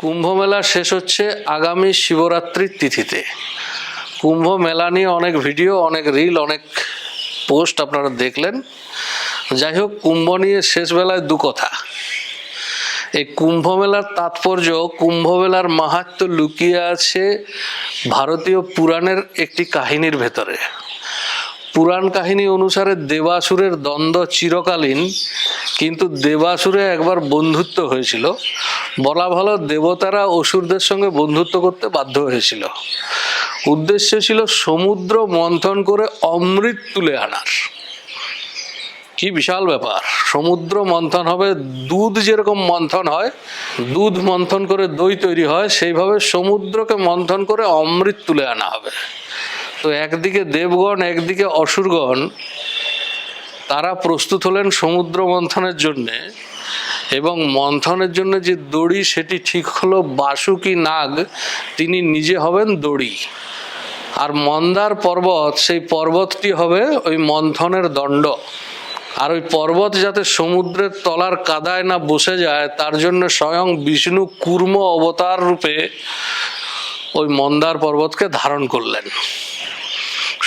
কুম্ভ মেলা শেষ হচ্ছে আগামী শিবরাত্রির তিথিতে। কুম্ভ মেলা নিয়ে অনেক ভিডিও, অনেক রিল, অনেক পোস্ট আপনারা দেখলেন। যাই হোক, কুম্ভ নিয়ে শেষ বেলায় দু কথা। এই কুম্ভ মেলার তাৎপর্য কুম্ভ মেলার মাহাত্ম লুকিয়ে আছে ভারতীয় পুরাণের একটি কাহিনীর ভেতরে। পুরাণ কাহিনী অনুসারে দেবাসুরের দ্বন্দ্ব চিরকালীন, কিন্তু দেবাসুরে একবার বন্ধুত্ব হয়েছিল। বলা ভালো দেবতারা অসুরদের সঙ্গে বন্ধুত্ব করতে বাধ্য হয়েছিল। উদ্দেশ্য ছিল সমুদ্র মন্থন করে অমৃত তুলে আনার। কি বিশাল ব্যাপার, সমুদ্র মন্থন হবে, দুধ যেরকম মন্থন হয়, দুধ মন্থন করে দই তৈরি হয়, সেইভাবে সমুদ্রকে মন্থন করে অমৃত তুলে আনা হবে। তো একদিকে দেবগণ, একদিকে অসুরগণ, তারা প্রস্তুত হলেন সমুদ্র মন্থনের জন্যে এবং মন্থনের জন্য যে দড়ি সেটি ঠিক হলো বাসুকি নাগ, তিনি নিজে হবেন দড়ি। আর মন্দার পর্বত, সেই পর্বতটি হবে ওই মন্থনের দণ্ড। আর ওই পর্বত যাতে সমুদ্রের তলার কাদায় না বসে যায়, তার জন্য স্বয়ং বিষ্ণু কুর্ম অবতার রূপে ওই মন্দার পর্বতকে ধারণ করলেন।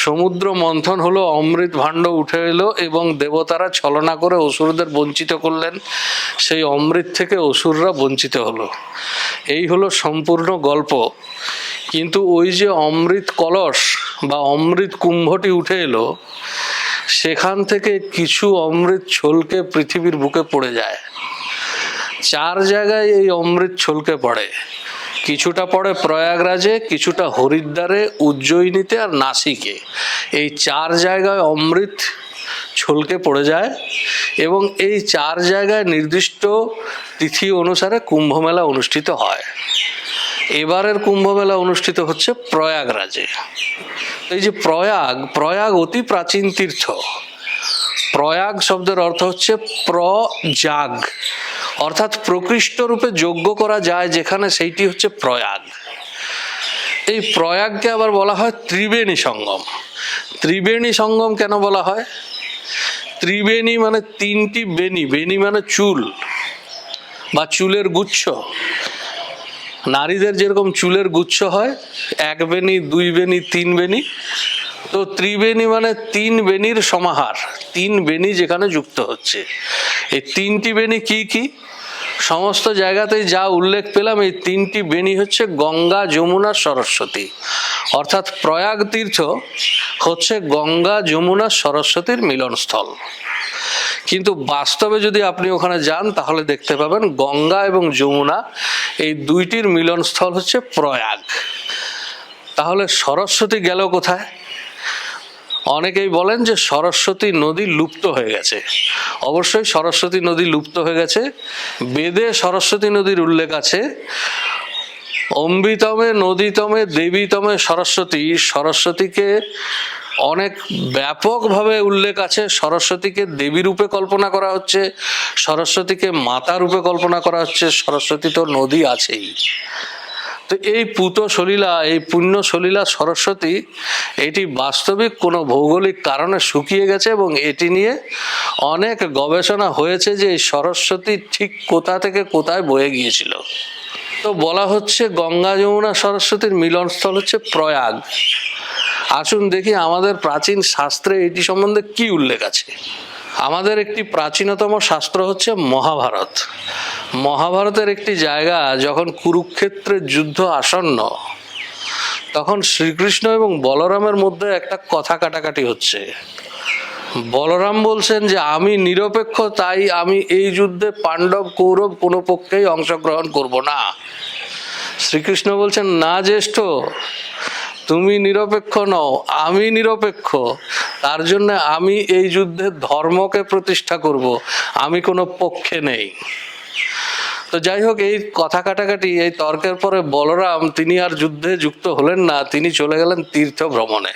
সমুদ্র মন্থন হলো, অমৃত ভাণ্ড উঠে এলো এবং দেবতারা ছলনা করে অসুরদের বঞ্চিত করলেন। সেই অমৃত থেকে অসুররা বঞ্চিত হলো। এই হলো সম্পূর্ণ গল্প। কিন্তু ওই যে অমৃত কলস বা অমৃত কুম্ভটি উঠে এলো, সেখান থেকে কিছু অমৃত ছলকে পৃথিবীর বুকে পড়ে যায়। চার জায়গায় এই অমৃত ছলকে পড়ে। কিছুটা পড়ে প্রয়াগরাজে, কিছুটা হরিদ্বারে, উজ্জয়িনীতে আর নাসিকে। এই চার জায়গায় অমৃত ছলকে পড়ে যায় এবং এই চার জায়গায় নির্দিষ্ট তিথি অনুসারে কুম্ভমেলা অনুষ্ঠিত হয়। এবারের কুম্ভমেলা অনুষ্ঠিত হচ্ছে প্রয়াগরাজে। এই যে প্রয়াগ প্রয়াগ অতি প্রাচীন তীর্থ। প্রয়াগ শব্দের অর্থ হচ্ছে প্রজাগ। অর্থাৎ প্রকৃষ্ট রূপে যোগ্য করা যায় যেখানে সেইটি হচ্ছে প্রয়াগ। এই প্রয়াগকে আবার বলা হয় ত্রিবেণী সঙ্গম। ত্রিবেণী সঙ্গম কেন বলা হয়? ত্রিবেণী মানে তিনটি বেণী। বেণী মানে চুল বা চুলের গুচ্ছ। নারীদের যেরকম চুলের গুচ্ছ হয়, এক বেনি দুই বেনি তিন বেনি তো ত্রিবেণী মানে তিন বেনির সমাহার, তিন বেনি যেখানে যুক্ত হচ্ছে। এই তিনটি বেনি কি কি? সমস্ত জায়গাতেই যা উল্লেখ পেলাম, এই তিনটি বেনি হচ্ছে গঙ্গা, যমুনা, সরস্বতী। অর্থাৎ প্রয়াগ তীর্থ হচ্ছে গঙ্গা, যমুনা, সরস্বতীর মিলনস্থল। কিন্তু বাস্তবে যদি আপনি ওখানে যান, তাহলে দেখতে পাবেন গঙ্গা এবং যমুনা, এই দুইটির মিলনস্থল হচ্ছে প্রয়াগ। তাহলে সরস্বতী গেল কোথায়? অনেকেই বলেন যে সরস্বতী নদী লুপ্ত হয়ে গেছে। অবশ্যই সরস্বতী নদী লুপ্ত হয়ে গেছে। বেদে সরস্বতী নদীর উল্লেখ আছে। অম্বিতমে নদীতমে, দেবীতমে সরস্বতী, সরস্বতীকে অনেক ব্যাপকভাবে উল্লেখ আছে। সরস্বতীকে দেবী রূপে কল্পনা করা হচ্ছে, সরস্বতীকে মাতা রূপে কল্পনা করা হচ্ছে, সরস্বতী তো নদী আছেই। তো এই পুত সলীলা, এই পুণ্য সলীলা সরস্বতী, এটি বাস্তবিক কোনো ভৌগোলিক কারণে শুকিয়ে গেছে এবং এটি নিয়ে অনেক গবেষণা হয়েছে যে এই সরস্বতী ঠিক কোথা থেকে কোথায় বয়ে গিয়েছিল। তো বলা হচ্ছে গঙ্গা যমুনা সরস্বতীর মিলনস্থল হচ্ছে প্রয়াগ। আসুন দেখি আমাদের প্রাচীন শাস্ত্রে এটি সম্বন্ধে কি উল্লেখ আছে। আমাদের একটি প্রাচীনতম শাস্ত্র হচ্ছে মহাভারত। মহাভারতের একটি জায়গা যখন কুরুক্ষেত্রের যুদ্ধ আসন্ন, তখন শ্রীকৃষ্ণ এবং বলরামের মধ্যে একটা কথা কাটাকাটি হচ্ছে। বলরাম বলছেন যে, আমি নিরপেক্ষ, তাই আমি এই যুদ্ধে পাণ্ডব, কৌরব কোনো পক্ষেই অংশগ্রহণ করব না। শ্রীকৃষ্ণ বলছেন, না জ্যেষ্ঠ, তুমি নিরপেক্ষ নও, আমি নিরপেক্ষ। তার জন্য আমি এই যুদ্ধে ধর্মকে প্রতিষ্ঠা করব, আমি কোনো পক্ষে নেই। তো যাই হোক এই কথা কাটাকাটি, এই তর্কের পরে বলরাম, তিনি আর যুদ্ধে যুক্ত হলেন না, তিনি চলে গেলেন তীর্থ ভ্রমণে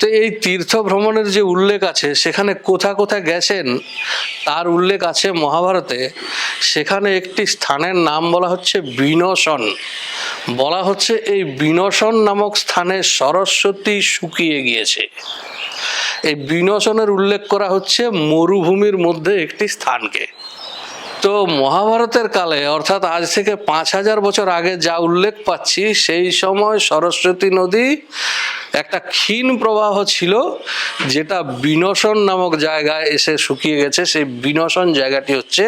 তো এই তীর্থ ভ্রমণের যে উল্লেখ আছে, সেখানে কোথা কোথা গেছেন, তার উল্লেখ আছে মহাভারতে। সেখানে একটি স্থানের নাম বলা হচ্ছে বিনশন। বলা হচ্ছে এই বিনসন নামক স্থানে সরস্বতী শুকিয়ে গিয়েছে। এই বিনশনের উল্লেখ করা হচ্ছে মরুভূমির মধ্যে একটি স্থানকে। তো মহাভারতের কালে, অর্থাৎ আজ থেকে পাঁচ হাজার বছর আগে যা উল্লেখ পাচ্ছি, সেই সময় সরস্বতী নদী একটা ক্ষীণ প্রবাহ ছিল, যেটা বিনশন নামক জায়গায় এসে শুকিয়ে গেছে। সেই বিনশন জায়গাটি হচ্ছে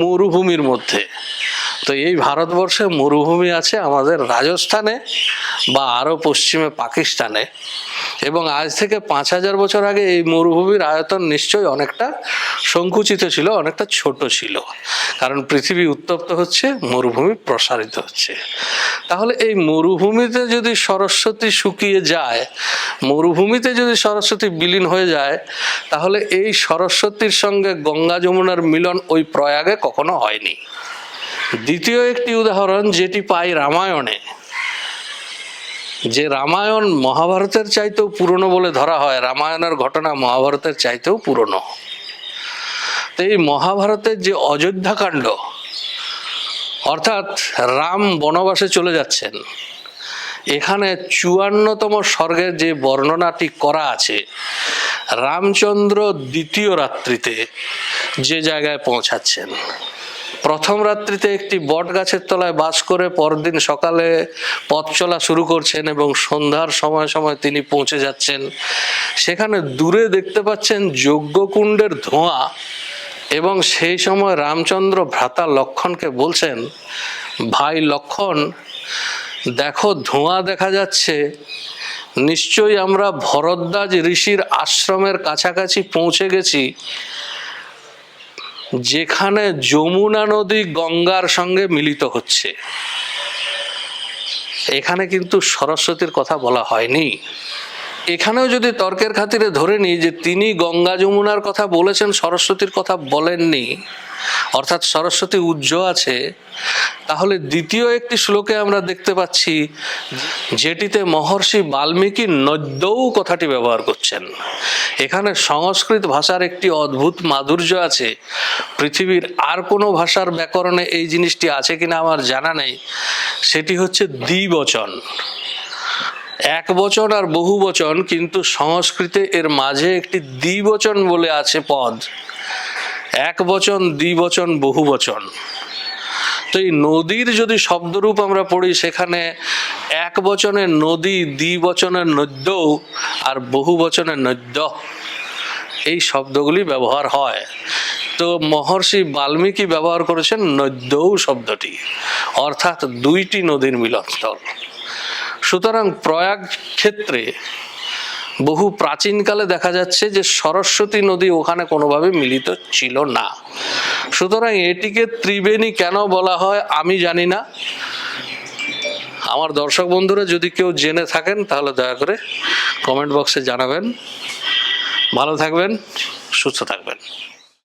মরুভূমির মধ্যে। তো এই ভারতবর্ষে মরুভূমি আছে আমাদের রাজস্থানে বা আরও পশ্চিমে পাকিস্তানে। এবং আজ থেকে পাঁচ হাজার বছর আগে এই মরুভূমির আয়তন নিশ্চয়ই অনেকটা সংকুচিত ছিল, অনেকটা ছোট ছিল। কারণ পৃথিবী উত্তপ্ত হচ্ছে, মরুভূমি প্রসারিত হচ্ছে। তাহলে এই মরুভূমিতে যদি সরস্বতী শুকিয়ে যায়, মরুভূমিতে যদি সরস্বতী বিলীন হয়ে যায়, তাহলে এই সরস্বতীর সঙ্গে গঙ্গা যমুনার মিলন ওই প্রয়াগে কখনো হয়নি। দ্বিতীয় একটি উদাহরণ, যেটি পাই রামায়ণে। যে রামায়ণ মহাভারতের চাইতেও পুরনো বলে ধরা হয়, রামায়ণের ঘটনা মহাভারতের চাইতেও পুরনো। তো এই মহাভারতের যে অযোধ্যাকাণ্ড অর্থাৎ রাম বনবাসে চলে যাচ্ছেন, এখানে চুয়ান্নতম স্বর্গের যে বর্ণনাটি করা আছে, রামচন্দ্র দ্বিতীয় রাত্রিতে যে জায়গায় পৌঁছাচ্ছেন। প্রথম রাত্রিতে একটি বট গাছের তলায় বাস করে পরদিন সকালে পথ চলা শুরু করছেন এবং সন্ধ্যার সময় সময় তিনি পৌঁছে যাচ্ছেন। সেখানে দূরে দেখতে পাচ্ছেন যজ্ঞকুণ্ডের ধোঁয়া এবং সেই সময় রামচন্দ্র ভ্রাতা লক্ষণকে বলছেন, ভাই লক্ষণ, দেখো ধোঁয়া দেখা যাচ্ছে। নিশ্চয়ই আমরা ভরদ্বাজ ঋষির আশ্রমের কাছাকাছি পৌঁছে গেছি। যেখানে যমুনা নদী গঙ্গার সঙ্গে মিলিত হচ্ছে। এখানে কিন্তু সরস্বতীর কথা বলা হয়নি। এখানেও যদি তর্কের খাতিরে ধরে নিই যে তিনি গঙ্গা যমুনার কথা বলেছেন, সরস্বতীর কথা বলেননি, অর্থাৎ সরস্বতী উজ্জ আছে, তাহলে দ্বিতীয় একটি শ্লোকে আমরা দেখতে পাচ্ছি, যেটিতে মহর্ষি বাল্মীকি নদ্যৌ কথাটি ব্যবহার করছেন। এখানে সংস্কৃত ভাষার একটি অদ্ভুত মাধুর্য আছে। পৃথিবীর আর কোনো ভাষার ব্যাকরণে এই জিনিসটি আছে কিনা আমার জানা নেই। সেটি হচ্ছে দ্বিবচন। এক বচন আর বহু বচন, কিন্তু সংস্কৃতে এর মাঝে একটি দ্বিবচন বলে আছে পদ। এক বচন, দ্বিবচন, বহু বচন। তো এই নদীর যদি শব্দরূপ আমরা পড়ি, সেখানে এক বচনের নদী দ্বিবচনের নদ্য আর বহু বচনের নদ্য। এই শব্দগুলি ব্যবহার হয়। তো মহর্ষি বাল্মীকি ব্যবহার করেছেন নদ্যৌ শব্দটি, অর্থাৎ দুইটি নদীর মিলনস্থল। সুতরাং প্রয়াগ ক্ষেত্রে বহু প্রাচীনকালে দেখা যাচ্ছে যে সরস্বতী নদী ওখানে কোনোভাবে মিলিত ছিল না। সুতরাং এটিকে ত্রিবেণী কেন বলা হয় আমি জানি না। আমার দর্শক বন্ধুরা যদি কেউ জেনে থাকেন তাহলে দয়া করে কমেন্ট বক্সে জানাবেন। ভালো থাকবেন, সুস্থ থাকবেন।